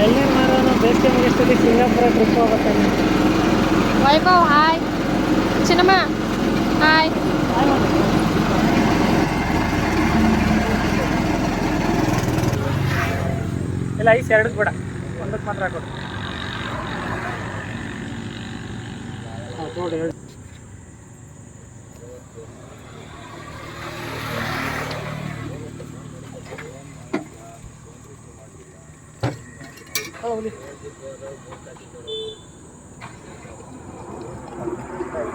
ಎಳ್ನೀರು ಮಾರೋನು ಬೇಸಿಗೆ ಮುಗಿಸ್ತೀವಿ Singapore trip ಹೋಗುತ್ತೆ ವೈಭವ್ ಹಾಯ್. ಚಿನ್ನಮ್ಮ ಹಾಯ್. ಇಲ್ಲ ಐಸ್ ಎರಡಕ್ಕೆ ಬೇಡ. ಒಂದಕ್ಕೆ ಮಾತ್ರ ಹಾಕೋದು ಹಾಂ ನೋಡಿ ಹೇಳಿ ಹೌದು ಹಾಯ್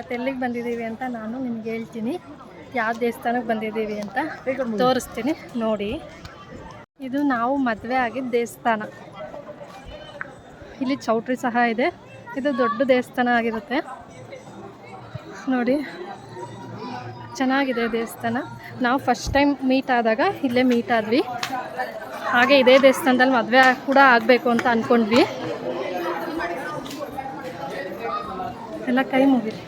ಇವತ್ತು ಎಲ್ಲಿಗೆ ಬಂದಿದ್ದೀವಿ ಅಂತ ನಾನು ನಿಮ್ಗೆ ಹೇಳ್ತೀನಿ. ಯಾವ ದೇವಸ್ಥಾನಕ್ಕೆ ಬಂದಿದ್ದೀವಿ ಅಂತ ತೋರಿಸ್ತೀನಿ, ನೋಡಿ. ಇದು ನಾವು ಮದುವೆ ಆಗಿದ್ದ ದೇವಸ್ಥಾನ. ಇಲ್ಲಿ ಚೌಟ್ರಿ ಸಹ ಇದೆ. ಇದು ದೊಡ್ಡ ದೇವಸ್ಥಾನ ಆಗಿರುತ್ತೆ. ನೋಡಿ, ಚೆನ್ನಾಗಿದೆ ದೇವಸ್ಥಾನ. ನಾವು ಫಸ್ಟ್ ಟೈಮ್ ಮೀಟ್ ಆದಾಗ ಇಲ್ಲೇ ಮೀಟ್ ಆದ್ವಿ. ಹಾಗೆ ಇದೇ ದೇವಸ್ಥಾನದಲ್ಲಿ ಮದುವೆ ಕೂಡ ಆಗಬೇಕು ಅಂತ ಅಂದ್ಕೊಂಡ್ವಿ ಎಲ್ಲ ಕೈ ಮುಗಿರಿ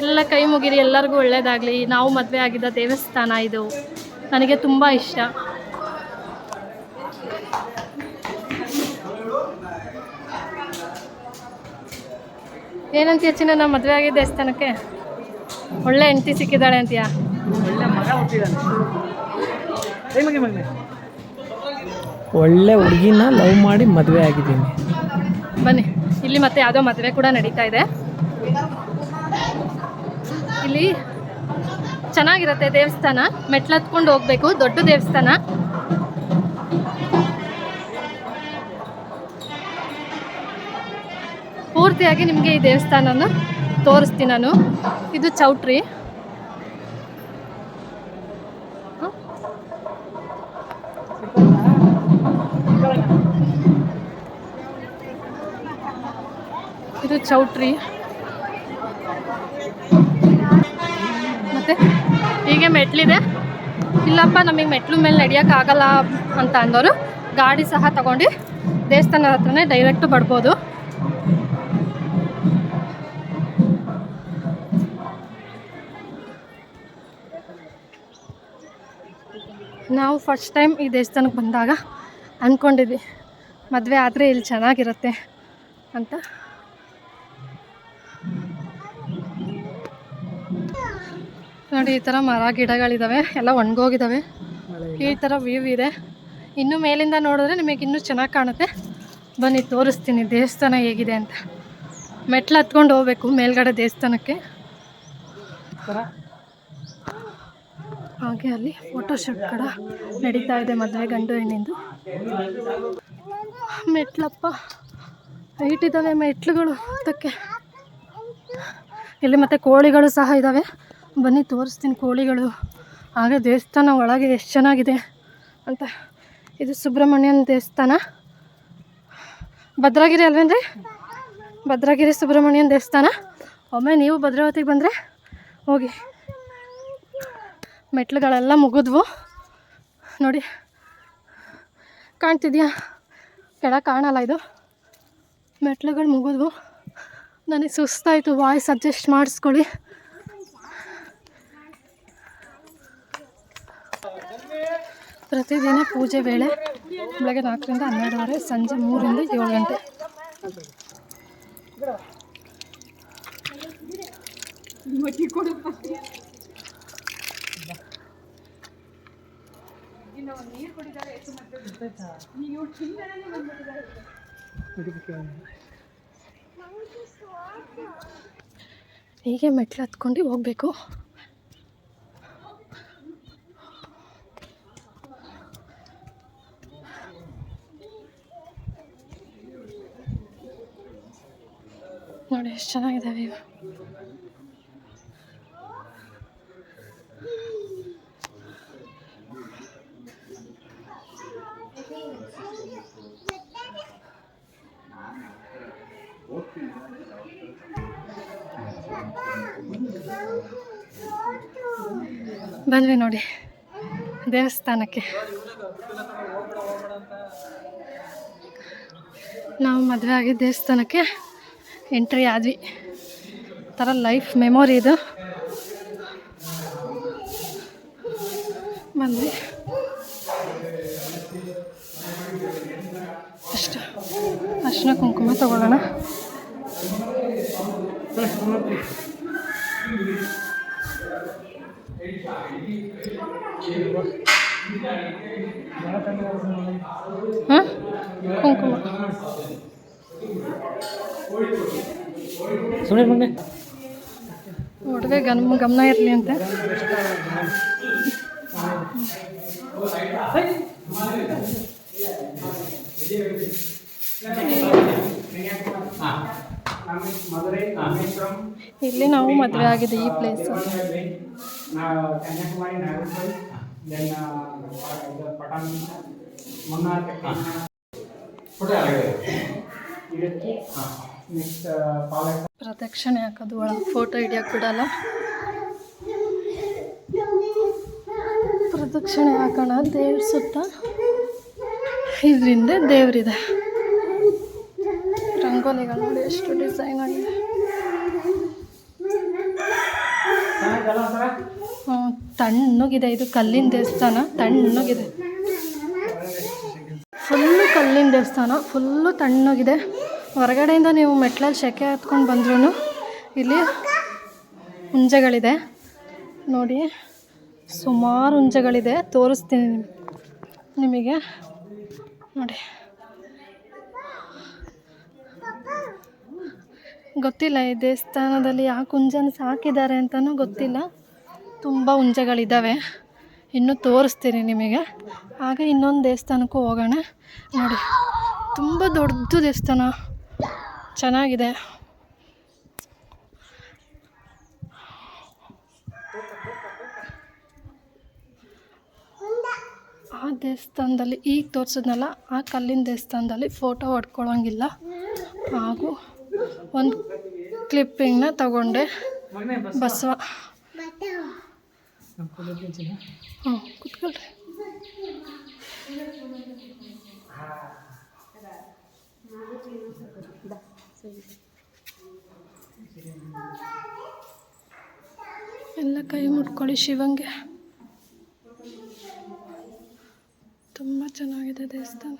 ಎಲ್ಲ ಕೈ ಮುಗಿರಿ ಎಲ್ಲರಿಗೂ ಒಳ್ಳೇದಾಗಲಿ. ನಾವು ಮದುವೆ ಆಗಿದ್ದ ದೇವಸ್ಥಾನ ಇದು. ನನಗೆ ತುಂಬ ಇಷ್ಟ. ಏನಂತೀಯ ಚಿನ್ನ ನಾವು ಮದುವೆ ಆಗಿದ್ದ ದೇವಸ್ಥಾನಕ್ಕೆ? ಒಳ್ಳೆ ಹೆಂಡತಿ ಸಿಕ್ಕಿದ್ದಾಳೆ ಅಂತೀಯಾ? ಒಳ್ಳೆ ಹುಡುಗಿನ ಲವ್ ಮಾಡಿ ಮದುವೆ ಆಗಿದ್ದೀನಿ. ಬನ್ನಿ ಇಲ್ಲಿ ಮತ್ತೆ ಯಾವುದೋ ಮದುವೆ ಕೂಡ ನಡೀತಾ ಇದೆ. ಇಲ್ಲಿ ಚೆನ್ನಾಗಿರುತ್ತೆ ದೇವಸ್ಥಾನ. ಮೆಟ್ಲು ಹತ್ಕೊಂಡು ಹೋಗ್ಬೇಕು, ದೊಡ್ಡ ದೇವಸ್ಥಾನ. ಪೂರ್ತಿಯಾಗಿ ನಿಮಗೆ ಈ ದೇವಸ್ಥಾನನ ತೋರಿಸ್ತೀನಿ ನಾನು. ಇದು ಚೌಟ್ರಿ. ಇದು ಚೌಟ್ರಿ. ಮತ್ತೆ ಹೀಗೆ ಮೆಟ್ಲಿದೆ. ಇಲ್ಲಪ್ಪ, ನಮಗೆ ಮೆಟ್ಲು ಮೇಲೆ ನಡೆಯೋಕ್ಕಾಗಲ್ಲ ಅಂತ ಅಂದವರು ಗಾಡಿ ಸಹ ತಗೊಂಡು ದೇವಸ್ಥಾನದ ಹತ್ರನೇ ಡೈರೆಕ್ಟ್ ಬರ್ಬೋದು. ನಾವು ಫಸ್ಟ್ ಟೈಮ್ ಈ ದೇವಸ್ಥಾನಕ್ಕೆ ಬಂದಾಗ ಅಂದ್ಕೊಂಡಿದ್ವಿ ಮದುವೆ ಆದರೆ ಇಲ್ಲಿ ಚೆನ್ನಾಗಿರುತ್ತೆ ಅಂತ. ನೋಡಿ, ಈ ಥರ ಮರ ಗಿಡಗಳಿದಾವೆ, ಎಲ್ಲ ಒಣಗೋಗಿದಾವೆ. ಈ ಥರ ವ್ಯೂ ಇದೆ. ಇನ್ನು ಮೇಲಿಂದ ನೋಡಿದ್ರೆ ನಿಮಗೆ ಇನ್ನೂ ಚೆನ್ನಾಗಿ ಕಾಣುತ್ತೆ. ಬನ್ನಿ, ತೋರಿಸ್ತೀನಿ ದೇವಸ್ಥಾನ ಹೇಗಿದೆ ಅಂತ. ಮೆಟ್ಲು ಹತ್ಕೊಂಡು ಹೋಗ್ಬೇಕು ಮೇಲ್ಗಡೆ ದೇವಸ್ಥಾನಕ್ಕೆ. ಹಾಗೆ ಅಲ್ಲಿ ಫೋಟೋ ಶೂಟ್ ಕೂಡ ನಡೀತಾ ಇದೆ ಮದುವೆ ಗಂಡು ಹೆಣ್ಣಿಂದು. ಮೆಟ್ಲಪ್ಪ ಹೈಟ್ ಇದ್ದಾವೆ ಮೆಟ್ಲುಗಳು ಅದಕ್ಕೆ. ಇಲ್ಲಿ ಮತ್ತೆ ಕೋಳಿಗಳು ಸಹ ಇದ್ದಾವೆ ಬನ್ನಿ, ತೋರಿಸ್ತೀನಿ ಕೋಳಿಗಳು. ಹಾಗೆ ದೇವಸ್ಥಾನ ಒಳಗೆ ಎಷ್ಟು ಚೆನ್ನಾಗಿದೆ ಅಂತ. ಇದು ಸುಬ್ರಹ್ಮಣ್ಯನ ದೇವಸ್ಥಾನ. ಭದ್ರಾಗಿರಿ ಅಲ್ವೇನ್ರಿ? ಭದ್ರಾಗಿರಿ ಸುಬ್ರಹ್ಮಣ್ಯನ ದೇವಸ್ಥಾನ. ಒಮ್ಮೆ ನೀವು ಭದ್ರಾವತಿಗೆ ಬಂದರೆ ಹೋಗಿ. ಮೆಟ್ಲುಗಳೆಲ್ಲ ಮುಗಿದ್ವು. ನೋಡಿ, ಕಾಣ್ತಿದ್ಯಾ? ಕೆಳ ಕಾಣಲ್ಲ ಇದು. ಮೆಟ್ಲುಗಳು ಮುಗಿದ್ವು. ನನಗೆ ಸುಸ್ತಾಯಿತು, ವಾಯ್ಸ್ ಅಡ್ಜಸ್ಟ್ ಮಾಡಿಸ್ಕೊಳ್ಳಿ. ಪ್ರತಿದಿನ ಪೂಜೆ ವೇಳೆ ಬೆಳಗ್ಗೆ ನಾಲ್ಕರಿಂದ ಹನ್ನೆರಡುವರೆ ಸಂಜೆ ಮೂರಿಂದ ಏಳು ಗಂಟೆ. ಹೀಗೆ ಮೆಟ್ಲು ಹತ್ಕೊಂಡು ಹೋಗಬೇಕು. ನೋಡಿ ಎಷ್ಟು ಚೆನ್ನಾಗಿದ್ದಾವೆ ಇವು. ಬಂದ್ವಿ ನೋಡಿ ದೇವಸ್ಥಾನಕ್ಕೆ. ನಾವು ಮದುವೆ ಆಗಿ ದೇವಸ್ಥಾನಕ್ಕೆ ಎಂಟ್ರಿ ಆದ್ವಿ. ಥರ ಲೈಫ್ ಮೆಮೊರಿ ಇದು. ಬಂದ್ವಿ. ಅಷ್ಟು. ಅರ್ಶಿನ ಕುಂಕುಮ ತಗೊಳ್ಳೋಣ. ಕುಂಕುಮ. ಸುಮ್ಮನೆ ಮಗನೆ ನೋಡಿದೆ ಗಮ ಗಮನ ಇರಲಿ ಅಂತ. ಇಲ್ಲಿ ನಾವು ಮದುವೆ ಆಗಿದೆ ಈ ಪ್ಲೇಸ್ ಕನ್ಯಾಕುಮಾರಿ ಪಟಾಣಿ ನೆಕ್ಸ್ಟ್ ಪಾಲಕ್. ಪ್ರದಕ್ಷಿಣೆ ಹಾಕೋದು ಒಳಗೆ ಫೋಟೋ ಹಿಡಿಯೋಕೆ ಬಿಡಲ್ಲ. ಪ್ರದಕ್ಷಿಣೆ ಹಾಕೋಣ ದೇವ್ರ ಸುತ್ತ. ಇದರಿಂದ ದೇವರಿದೆ. ರಂಗೋಲಿಗಳು ನೋಡಿ ಎಷ್ಟು ಡಿಸೈನ್ ಆಗಿದೆ. ತಣ್ಣಗಿದೆ ಇದು ಕಲ್ಲಿನ ದೇವಸ್ಥಾನ ತಣ್ಣಗಿದೆ. ಫುಲ್ಲು ಕಲ್ಲಿನ ದೇವಸ್ಥಾನ ಫುಲ್ಲು ತಣ್ಣಗಿದೆ. ಹೊರಗಡೆಯಿಂದ ನೀವು ಮೆಟ್ಲಲ್ಲಿ ಸೆಕೆ ಹತ್ಕೊಂಡು ಬಂದ್ರೂ ಇಲ್ಲಿ ಹುಂಜಗಳಿದೆ. ನೋಡಿ, ಸುಮಾರು ಹುಂಜಗಳಿದೆ. ತೋರಿಸ್ತೀನಿ ನಿಮಗೆ. ನೋಡಿ. ಗೊತ್ತಿಲ್ಲ, ಈ ದೇವಸ್ಥಾನದಲ್ಲಿ ಯಾಕೆ ಹುಂಜನ ಸಾಕಿದ್ದಾರೆ ಅಂತಲೂ ಗೊತ್ತಿಲ್ಲ. ತುಂಬ ಹುಂಜಗಳಿದ್ದಾವೆ ಇನ್ನೂ ತೋರಿಸ್ತೀನಿ ನಿಮಗೆ. ಆಗ ಇನ್ನೊಂದು ದೇವಸ್ಥಾನಕ್ಕೂ ಹೋಗೋಣ. ನೋಡಿ, ತುಂಬ ದೊಡ್ಡದು ದೇವಸ್ಥಾನ. ಚೆನ್ನಾಗಿದೆ. ಆ ದೇವಸ್ಥಾನದಲ್ಲಿ ಈಗ ತೋರಿಸಿದ್ನಲ್ಲ, ಆ ಕಲ್ಲಿನ ದೇವಸ್ಥಾನದಲ್ಲಿ ಫೋಟೋ ಹೊಡ್ಕೊಳ್ಳೋಂಗಿಲ್ಲ ಹಾಗೂ ಒಂದು ಕ್ಲಿಪ್ಪಿಂಗ್ನ ತಗೊಂಡೆ ಬಸವ. ಹ್ಞೂ ಕುತ್ಕೊಳ್ರಿ. ಎಲ್ಲ ಕೈ ಮುಟ್ಕೊಳ್ಳಿ ಶಿವಂಗೆ. ತುಂಬ ಚೆನ್ನಾಗಿದೆ ದೇವಸ್ಥಾನ.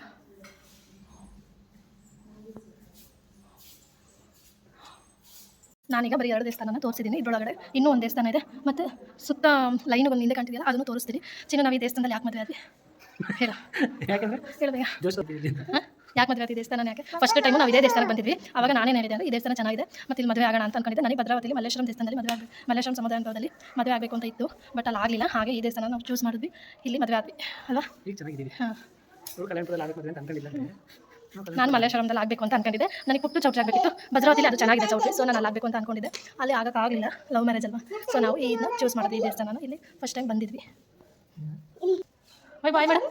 ನಾನೀಗ ಬರೀ ಎರಡು ದೇವಸ್ಥಾನನ ತೋರಿಸಿದ್ದೀನಿ ಇದ್ರೊಳಗಡೆ ಇನ್ನೂ ಒಂದು ದೇವಸ್ಥಾನ ಇದೆ. ಮತ್ತು ಸುತ್ತ ಲೈನ್ ಒಂದು ಹಿಂದೆ ಕಾಣ್ತಿದೆಯಲ್ಲ ಅದನ್ನು ತೋರಿಸ್ತೀನಿ. ಚಿನ್ನ ನಾವು ಈ ದೇವಸ್ಥಾನದಲ್ಲಿ ಯಾಕೆ ಮದುವೆ ಆದ್ವಿ? ಹೇಳ. ಯಾಕಂದ್ರೆ ಯಾಕೆ ಮದುವೆ ಈ ದೇವಸ್ಥಾನ ಯಾಕೆ? ಫಸ್ಟ್ ಟೈಮ್ ನಾವು ಇದೇ ದೇವಸ್ಥಾನಕ್ಕೆ ಬಂದಿದ್ವಿ. ಅವಾಗ ನಾನೇ ಹೇಳಿದೆ ಅಂದರೆ ಈ ದೇವಸ್ಥಾನ ಚೆನ್ನಾಗಿದೆ. ಮತ್ತೆ ಇಲ್ಲಿ ಮದುವೆ ಆಗೋಣ ಅಂತ ಅನ್ಕೊಂಡಿದ್ದೆ. ನನಗೆ ಭದ್ರಾವತಿಯಲ್ಲಿ ಮಲ್ಲೇಶ್ವರಂ ದೇವಸ್ಥಾನದಲ್ಲಿ ಮದುವೆ ಆಗಬೇಕು ಮಲ್ಲೇಶ್ವರಂ ಸಮುದಾಯದಲ್ಲಿ ಮದುವೆ ಆಗಬೇಕು ಅಂತ ಇತ್ತು. ಬಟ್ ಅಲ್ಲಿ ಆಗಲಿಲ್ಲ. ಹಾಗೆ ಈ ದೇವಸ್ಥಾನ ನಾವು ಚೂಸ್ ಮಾಡಿದ್ವಿ. ಇಲ್ಲಿ ಮದುವೆ ಆದ್ವಿ. ಅಲ್ವಾ? ಈಗ ಚೆನ್ನಾಗಿದ್ದೀವಿ. ಹಾಂ. ನಾನು ಮಲ್ಲೇಶ್ವರಂದಲ್ಲಿ ಆಗಬೇಕು ಅಂತ ಅನ್ಕೊಂಡಿದ್ದೆ. ನನಗೆ ಪುಟ್ಟು ಚೌಟ್ರಿ ಆಗಬೇಕಿತ್ತು. ಭದ್ರಾವತಿಲಿ ಅದು ಚೆನ್ನಾಗಿದೆ ಚೌಟ್ರಿ. ಸೊ ನಾನು ಅಲ್ಲಿ ಆಗಬೇಕು ಅಂತ ಅನ್ಕೊಂಡಿದ್ದೆ. ಅಲ್ಲಿ ಆಗೋಕ್ಕಾಗಲಿಲ್ಲ ಲವ್ ಮ್ಯಾರೇಜ್ ಅಲ್ವಾ? ಸೊ ನಾವು ಇದನ್ನ ಚೂಸ್ ಮಾಡಿದ್ವಿ ಈ ದೇವಸ್ಥಾನ ಇಲ್ಲಿ ಫಸ್ಟ್ ಟೈಮ್ ಬಂದಿದ್ವಿ. Bye bye madam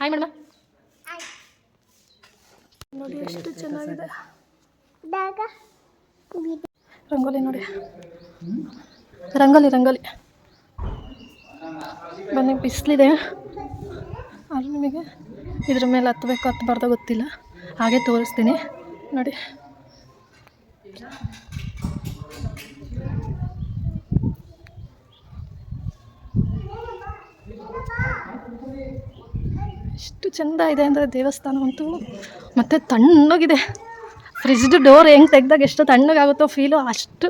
hi madam ನೋಡಿ ಎಷ್ಟು ಚೆನ್ನಾಗಿದೆ. ರಂಗೋಲಿ ನೋಡಿ. ರಂಗೋಲಿ ರಂಗೋಲಿ. ಬನ್ನಿ ಬಿಸಿಲಿದೆ. ಅಲ್ಲಿ ನಿಮಗೆ ಇದ್ರ ಮೇಲೆ ಹತ್ಬೇಕು ಹತ್ತಬಾರ್ದು ಗೊತ್ತಿಲ್ಲ. ಹಾಗೆ ತೋರಿಸ್ತೀನಿ. ನೋಡಿ. ಎಷ್ಟು ಚೆಂದ ಇದೆ ಅಂದರೆ ದೇವಸ್ಥಾನ ಅಂತೂ ಮತ್ತು ತಣ್ಣಗಿದೆ. ಫ್ರಿಜ್ದು ಡೋರ್ ಹೆಂಗೆ ತೆಗ್ದಾಗ ಎಷ್ಟು ತಣ್ಣಗಾಗುತ್ತೋ ಫೀಲು ಅಷ್ಟು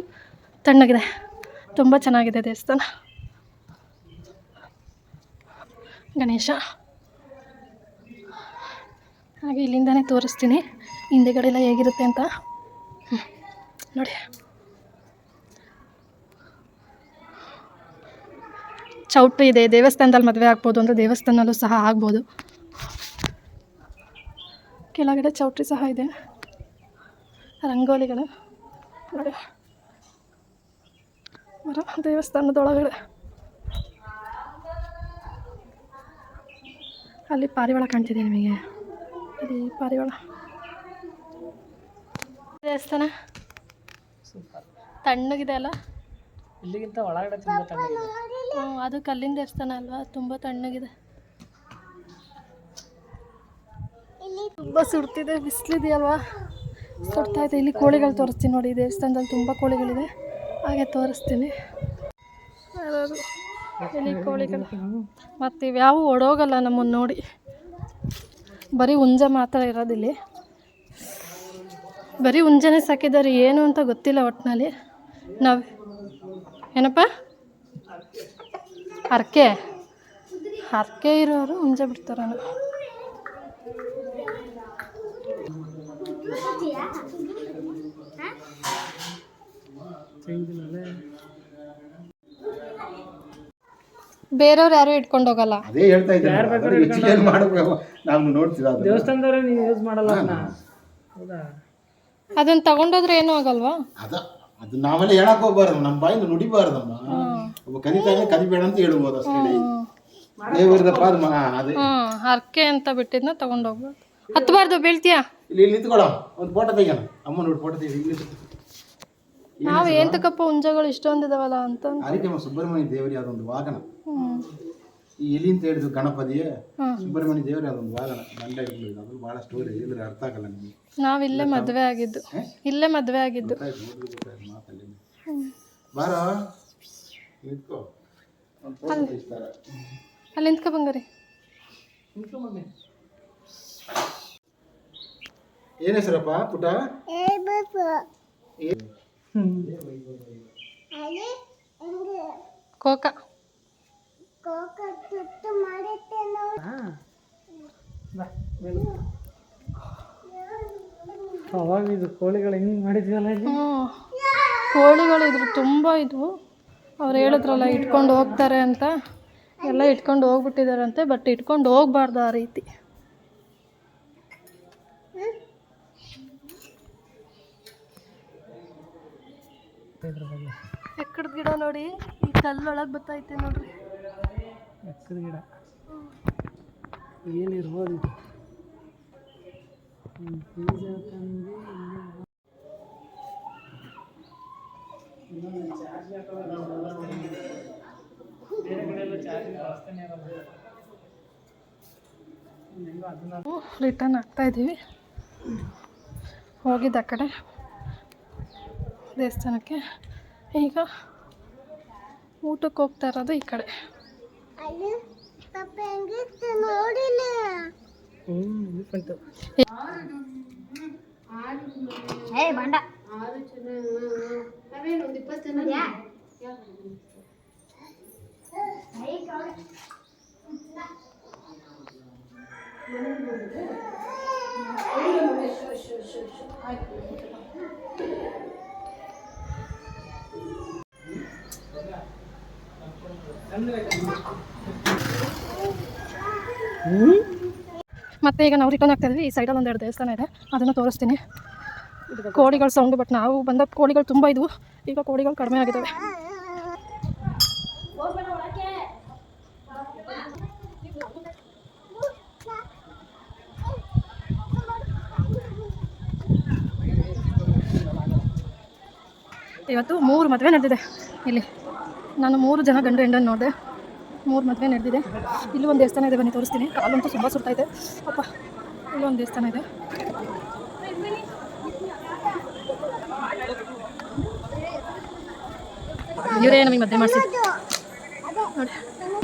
ತಣ್ಣಗಿದೆ. ತುಂಬ ಚೆನ್ನಾಗಿದೆ ದೇವಸ್ಥಾನ. ಗಣೇಶ. ಹಾಗೆ ಇಲ್ಲಿಂದನೇ ತೋರಿಸ್ತೀನಿ. ಹಿಂದೆಗಡೆ ಎಲ್ಲ ಹೇಗಿರುತ್ತೆ ಅಂತ. ನೋಡಿ. ಚೌಟು ಇದೆ. ದೇವಸ್ಥಾನದಲ್ಲಿ ಮದುವೆ ಆಗ್ಬೋದು ಅಂದರೆ ದೇವಸ್ಥಾನದಲ್ಲೂ ಸಹ ಆಗ್ಬೋದು. ಕೆಳಗಡೆ ಚೌಟ್ರಿ ಸಹ ಇದೆ. ರಂಗೋಲಿಗಳು. ನೋಡಿ. ಮರ ದೇವಸ್ಥಾನದೊಳಗಡೆ. ಅಲ್ಲಿ ಪಾರಿವಾಳ ಕಾಣ್ತಿದೆ ನಿಮಗೆ. ಅಲ್ಲಿ ಪಾರಿವಾಳ. ದೇವಸ್ಥಾನ. ತಣ್ಣಗಿದೆ ಅಲ್ಲ? ಇಲ್ಲಿಗಿಂತ ಒಳಗಡೆ ತುಂಬ ತಣ್ಣಗಿದೆ. ಹ್ಞೂ ಅದು ಕಲ್ಲಿನ ದೇವಸ್ಥಾನ ಅಲ್ವಾ? ತುಂಬ ತಣ್ಣಗಿದೆ. ತುಂಬ ಸುಡ್ತಿದೆ, ಬಿಸಿಲಿದೆಯಲ್ವಾ? ಸುಡ್ತಾ ಇದೆ. ಇಲ್ಲಿ ಕೋಳಿಗಳು ತೋರಿಸ್ತೀನಿ ನೋಡಿ ದೇವಸ್ಥಾನದಲ್ಲಿ ತುಂಬ ಕೋಳಿಗಳಿದೆ. ಹಾಗೆ ತೋರಿಸ್ತೀನಿ. ಕೋಳಿಗಳು. ಮತ್ತು ಇವ್ಯಾವು ಓಡೋಗಲ್ಲ ನಮ್ಮನ್ನು ನೋಡಿ. ಬರೀ ಹುಂಜ ಮಾತ್ರ ಇರೋದಿಲ್ಲಿ. ಬರೀ ಹುಂಜನೇ ಸಾಕಿದ್ದಾರೆ. ಏನು ಅಂತ ಗೊತ್ತಿಲ್ಲ ಒಟ್ಟಿನಲ್ಲಿ ನಾವು ಏನಪ್ಪ? ಹರಕೆ. ಹರಕೆ ಇರೋರು ಹುಂಜ ಬಿಡ್ತಾರ ಬೇರೆಯವ್ರು ಯಾರು ಇಟ್ಕೊಂಡು ಹೋಗಲ್ಲ. ಅದೇ ಹೇಳ್ತಾ ಇದ್ದಾರೆ ಮಾಡಬೇಕು? ನಾವು ನೋಡ್ತೀವಿ ದೇವಸ್ಥಾನದವ್ರೆ ನೀವು ಯೂಸ್ ಮಾಡಲ್ಲ ಅದನ್ನ. ಹೌದಾ? ಅದನ್ನ ತಗೊಂಡೋದ್ರೆ ಏನೂ ಆಗಲ್ವಾ? ಅದ ಅದು ನಾವೆಲ್ಲ ಹೇಳಕ್ ಹೋಗ್ಬಾರ್ದು. ನಮ್ಮ ಬಾಯಿಂದ ನುಡಿಬಾರ್ದಮ್ಮ. ಒಬ್ಬ ಕಲಿತಾನೆ ಕಲಿಬೇಡ ಅಂತ ಹೇಳ್ಬೋದು ಅಷ್ಟೇ ದೇವರದಪ್ಪ ಅದು ಮಾ- ಅದೇ. ಹರಕೆ ಅಂತ ಬಿಟ್ಟಿದ್ನ ತಗೊಂಡೋಗ್ಬಾರ್ದು. ಹತ್ಬಾರ್ದು ಬೀಳ್ತೀಯ? ಇಲ್ಲಿ ಇಲ್ಲಿ ನಿಂತ್ಕೊಳ್ಳೋ. ಒಂದು ಫೋಟೋ ತೆಗಿಯೋಣ. ಅಮ್ಮ ನೋಡಿ ಫೋಟೋ ತೆಗಿ ಇಲ್ಲಿ ನಾವು ಏನ್ ತಕ್ಕಪ್ಪ ಹುಂಜಗಳು ಇಷ್ಟೊಂದಿದಾವಲ್ಲ ಅಂತ ಆರಿಕಮ್ಮ ಸುಬ್ರಹ್ಮಣ್ಯ ದೇವರಿ ಅದೊಂದು ವಾಹನ. ಈ ಎಲಿ ಅಂತ ಹೇಳಿದ್ರು ಗಣಪತಿಯೇ. ಹ್ಮ್. ಸುಬ್ರಹ್ಮಣ್ಯ ದೇವರಿ ಅದೊಂದು ವಾಹನ. ಗಂಡ ಇರಲಿಲ್ಲ. ಅದು ಬಹಳ ಸ್ಟೋರಿ ಇದ್ರೆ ಅರ್ಥ ಆಗಲ್ಲ ನಿಮಗೆ. ನಾವ್ ಇಲ್ಲೇ ಮದ್ವೆ ಆಗಿದ್ದು. ಇಲ್ಲೇ ಮದ್ವೆ ಆಗಿದ್ದು. ಬಾರ. ನಿಂತ್ಕೋ. ಅಲ್ಲಿ ನಿಂತ್ಕೊ ಬಂಗಾರಿ. ಏನ್ ಹೆಸರಪ್ಪ ಪುಟ ಕೋಕ. ಅವಾಗ ಇದು ಕೋಳಿಗಳು ಹೆಂಗ್ ಮಾಡಿದ್ವಲ್ಲ ಕೋಳಿಗಳು ಇದ್ರು ತುಂಬ ಇದ್ವು ಅವ್ರು ಹೇಳಿದ್ರಲ್ಲ ಇಟ್ಕೊಂಡು ಹೋಗ್ತಾರೆ ಅಂತ. ಎಲ್ಲ ಇಟ್ಕೊಂಡು ಹೋಗ್ಬಿಟ್ಟಿದಾರಂತೆ ಬಟ್ ಇಟ್ಕೊಂಡು ಹೋಗ್ಬಾರ್ದು ಆ ರೀತಿ. ಇದ್ರ ಬಗ್ಗೆ. ಎಕ್ಕಡ ಗಿಡ ನೋಡಿ ಈ ಕಲ್ಲೊಳಗೆ ಬತ್ತೈತೆ ನೋಡ್ರಿ. ಎಕ್ಕದ ಗಿಡ. ಏನಿರ್ಬೋದು ಇದು? ಬೀಜ ತಂದು ರಿಟರ್ನ್ ಆಗ್ತಾ ಇದ್ದೀವಿ ಹೋಗಿದ್ದ ಆ ಕಡೆ. ದೇವಸ್ಥಾನಕ್ಕೆ. ಈಗ ಊಟಕ್ಕೆ ಹೋಗ್ತಾ ಇರೋದು ಈ ಕಡೆ. ಹ್ಞೂ ಮತ್ತೆ ಈಗ ನಾವು ರಿಟರ್ನ್ ಆಗ್ತಾ ಇದ್ವಿ ಈ ಸೈಡಲ್ಲಿ ಎರಡು ದೇವಸ್ಥಾನ ಇದೆ. ಅದನ್ನು ತೋರಿಸ್ತೀನಿ. ಕೋಳಿಗಳು ಸೌಂಡು ಬಟ್ ನಾವು ಬಂದ ಕೋಳಿಗಳು ತುಂಬ ಇದ್ವು. ಈಗ ಕೋಳಿಗಳು ಕಡಿಮೆ ಆಗಿದ್ದಾವೆ ಇವತ್ತು ಮೂರು ಮದುವೆ ನಡೆದಿದೆ. ಇಲ್ಲಿ ನಾನು ಮೂರು ಜನ ಗಂಡು ಹೆಂಡನ್ನು ನೋಡಿದೆ. ಮೂರು ಮದುವೆ ನಡೆದಿದೆ. ಇಲ್ಲಿ ಒಂದು ದೇವಸ್ಥಾನ ಇದೆ, ಬನ್ನಿ ತೋರಿಸ್ತೀನಿ. ಕಾಲಂತೂ ತುಂಬ ಸುಡ್ತಾ ಇದೆ. ಅಪ್ಪ ಒಂದು ದೇವಸ್ಥಾನ ಇದೆ. ಇವರೇ ನಮಗೆ ಮದುವೆ ಮಾಡಿಸಿ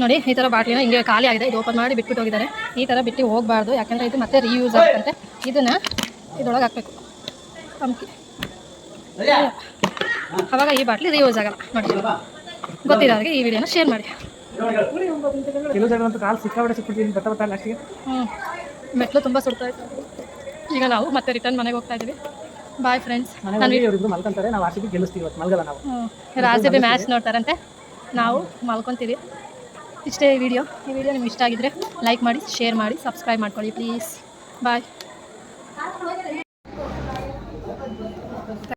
ನೋಡಿ, ಈ ಥರ ಬಾಟ್ಲಿನ ಹಿಂಗೆ ಖಾಲಿ ಆಗಿದೆ. ಇದು ಓಪನ್ ಮಾಡಿ ಬಿಟ್ಬಿಟ್ಟು ಹೋಗಿದ್ದಾರೆ. ಈ ಥರ ಬಿಟ್ಟು ಹೋಗಬಾರ್ದು. ಯಾಕಂದರೆ ಇದು ಮತ್ತೆ ರೀಯೂಸ್ ಆಗುತ್ತಂತೆ. ಇದನ್ನು ಇದ್ರೊಳಗೆ ಹಾಕಬೇಕು. ಅಮ್ಕಿ ಅವಾಗ ಈ ಬಾಟ್ಲಿ ರೀಯೂಸ್ ಆಗಲ್ಲ. ನೋಡಿ. ಗೊತ್ತಿರೋರಿಗೆ ಈ ವಿಡಿಯೋನ ಶೇರ್ ಮಾಡಿ. ಕೆಲವು ಅಂತೂ ಕಾಲು ಸಿಕ್ಕಾಬಿಟ್ಟೆ ಸಿಕ್ಬಿಡ್ತೀನಿ ಬತ್ತ ಬತ್ತ ಲಾಸ್ಟಿಗೆ ಹ್ಞೂ ಮೆಟ್ಲು ತುಂಬ ಸುಡ್ತಾ ಇತ್ತು. ಈಗ ನಾವು ಮತ್ತೆ ರಿಟರ್ನ್ ಮನೆಗೆ ಹೋಗ್ತಾ ಇದ್ದೀವಿ. ಬಾಯ್ ಫ್ರೆಂಡ್ಸ್ ಇವರಿಬ್ರು ಮಲ್ಕೊಂತಾರೆ ನಾವು ಆರ್ಸಿಬಿ ಗೆಲ್ಲಿಸ್ತೀವಿ ಇವತ್ತು ಮಲ್ಗಲ್ಲ ನಾವು. ಆರ್ ಸಿ ಬಿ ಮ್ಯಾಚ್ ನೋಡ್ತಾರಂತೆ. ನಾವು ಮಲ್ಕೊತೀವಿ. ಇಷ್ಟೇ ಈ ವಿಡಿಯೋ. ಈ ವಿಡಿಯೋ ನಿಮ್ಗೆ ಇಷ್ಟ ಆಗಿದ್ರೆ ಲೈಕ್ ಮಾಡಿ ಶೇರ್ ಮಾಡಿ ಸಬ್ಸ್ಕ್ರೈಬ್ ಮಾಡ್ಕೊಳ್ಳಿ ಪ್ಲೀಸ್ ಬಾಯ್